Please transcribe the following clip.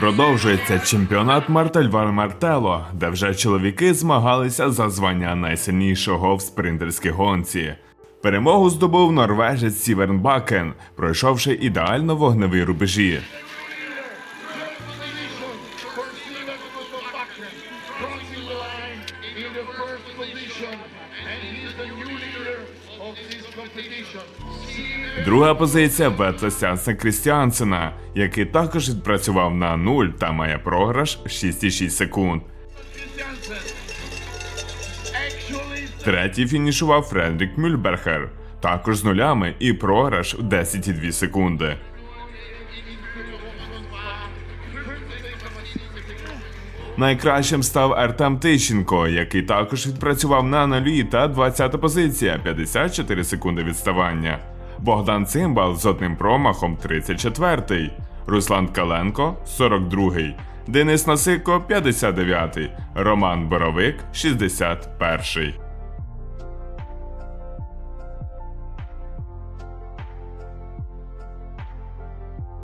Продовжується чемпіонат Мартельвар Мартело, де вже чоловіки змагалися за звання найсильнішого в спринтерській гонці. Перемогу здобув норвежець Сіверн Бакен, пройшовши ідеально вогневі рубежі. and he's the new leader Друга позиція Ветле Сянсен Крістіансена, який також відпрацював на 0 та має програш 6,6 секунд. Третій фінішував Фредрік Мюльберхер, також з нулями і програш в 10,2 секунди. Найкращим став Артем Тищенко, який також відпрацював на нулі та 20 позиція 54 секунди відставання. Богдан Цимбал з одним промахом 34-й, Руслан Каленко 42-й, Денис Насико 59-й, Роман Боровик 61-й.